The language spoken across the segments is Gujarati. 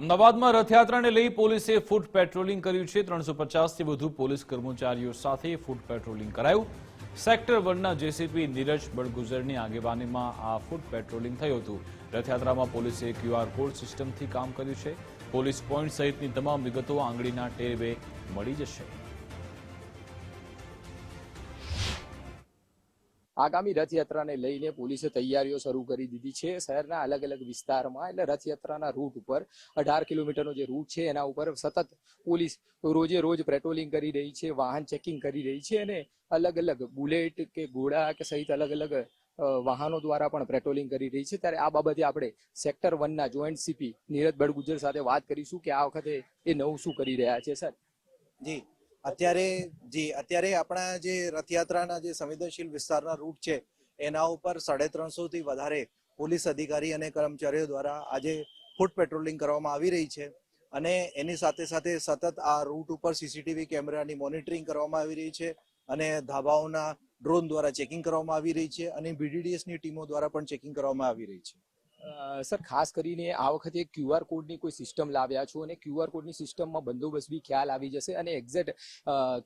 અમદાવાદમાં રથયાત્રાને લઈ પોલીસે ફૂટ પેટ્રોલિંગ કર્યું છે. ત્રણસો પચાસથી વધુ પોલીસ કર્મચારીઓ સાથે ફૂટ પેટ્રોલિંગ કરાયું. સેક્ટર વનના જેસીપી નીરજ બળગુજરની આગેવાનીમાં આ ફૂટ પેટ્રોલિંગ થયું હતું. રથયાત્રામાં પોલીસે ક્યુઆર કોડ સિસ્ટમથી કામ કર્યું છે. પોલીસ પોઈન્ટ સહિતની તમામ વિગતો આંગળીના ટેરવે મળી જશે. આગામી રથયાત્રાને લઈને પોલીસે તૈયારીઓ શરૂ કરી દીધી છે. શહેરના અલગ અલગ વિસ્તારમાં એટલે રથયાત્રાના રૂટ ઉપર અઢાર કિલોમીટરનો જે રૂટ છે એના ઉપર સતત પોલીસ રોજે રોજ પેટ્રોલિંગ કરી રહી છે, વાહન ચેકિંગ કરી રહી છે અને અલગ અલગ બુલેટ કે ઘોડા કે સહિત અલગ અલગ વાહનો દ્વારા પણ પેટ્રોલિંગ કરી રહી છે. ત્યારે આ બાબતે આપણે સેક્ટર વનના જોઈન્ટ સીપી નીરજ બળગુજર સાથે વાત કરીશું કે આ વખતે એ નવું શું કરી રહ્યા છે, સર? જી. અત્યારે જી, અત્યારે આપણા જે રથયાત્રાના જે સંવેદનશીલ વિસ્તારના રૂટ છે, એના ઉપર સાડે ત્રણસોથી વધારે પોલીસ અધિકારી અને કર્મચારીઓ દ્વારા આજે ફૂટ પેટ્રોલિંગ કરવામાં આવી રહી છે. અને એની સાથે સાથે સતત આ રૂટ ઉપર સીસીટીવી કેમેરાની મોનિટરિંગ કરવામાં આવી રહી છે અને ધાબાઓના ડ્રોન દ્વારા ચેકિંગ કરવામાં આવી રહી છે અને બીડીડીએસની ટીમો દ્વારા પણ ચેકિંગ કરવામાં આવી રહી છે. સર, ખાસ કરીને આ વખતે ક્યુઆર કોડની કોઈ સિસ્ટમ લાવ્યા છો અને ક્યુઆર કોડની સિસ્ટમમાં બંદોબસ્ત બી ખ્યાલ આવી જશે અને એક્ઝેક્ટ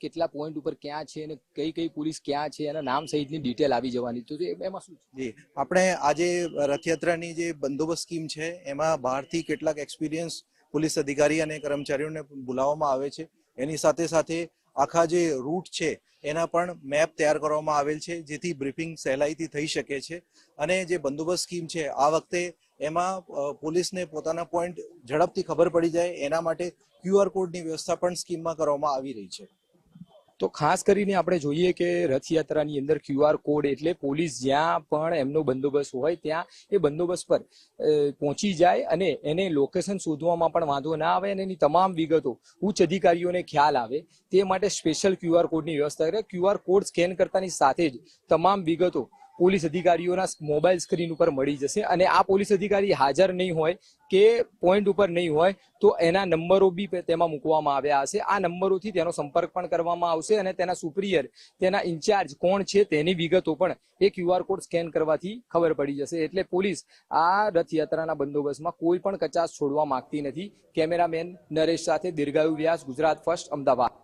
કેટલા પોઈન્ટ ઉપર ક્યાં છે અને કઈ કઈ પોલીસ ક્યાં છે એના નામ સહિતની ડિટેલ આવી જવાની તો એમાં શું? જી, આપણે આજે રથયાત્રાની જે બંદોબસ્ત સ્કીમ છે, એમાં બહારથી કેટલાક એક્સપિરિયન્સ પોલીસ અધિકારી અને કર્મચારીઓને બોલાવવામાં આવે છે એની સાથે સાથે આખા જે રૂટ છે, એના પણ મેપ તૈયાર કરવામાં આવેલ છે, જેથી બ્રીફિંગ સહેલાઈથી થઈ શકે છે. અને જે બંદોબસ્ત સ્કીમ છે, આ વખતે એમાં પોલીસને પોતાના પોઈન્ટ ઝડપથી ખબર પડી જાય, એના માટે ક્યુઆર કોડની વ્યવસ્થા પણ સ્કીમમાં કરવામાં આવી રહી છે. તો ખાસ કરીને આપણે જોઈએ કે રથયાત્રાની અંદર ક્યુઆર કોડ એટલે પોલીસ જ્યાં પણ એમનો બંદોબસ્ત હોય, ત્યાં એ બંદોબસ્ત પર પહોંચી જાય અને એને લોકેશન શોધવામાં પણ વાંધો ના આવે અને એની તમામ વિગતો ઉચ્ચ અધિકારીઓને ખ્યાલ આવે. તે માટે સ્પેશિયલ ક્યુઆર કોડની વ્યવસ્થા કરે. ક્યુઆર કોડ સ્કેન કરતાની સાથે જ તમામ વિગતો પોલીસ અધિકારીઓના મોબાઈલ સ્ક્રીન ઉપર મળી જશે અને આ પોલીસ અધિકારી હાજર નહીં હોય કે પોઈન્ટ ઉપર નહીં હોય, તો એના નંબરો બી તેમાં મૂકવામાં આવ્યા હશે. આ નંબરોથી તેનો સંપર્ક પણ કરવામાં આવશે અને તેના સુપ્રિયર તેના ઇન્ચાર્જ કોણ છે તેની વિગતો પણ એ ક્યુઆર કોડ સ્કેન કરવાથી ખબર પડી જશે. એટલે પોલીસ આ રથયાત્રાના બંદોબસ્તમાં કોઈ પણ કચાશ છોડવા માંગતી નથી. કેમેરામેન નરેશ સાથે દીર્ઘાયુ વ્યાસ, ગુજરાત ફર્સ્ટ, અમદાવાદ.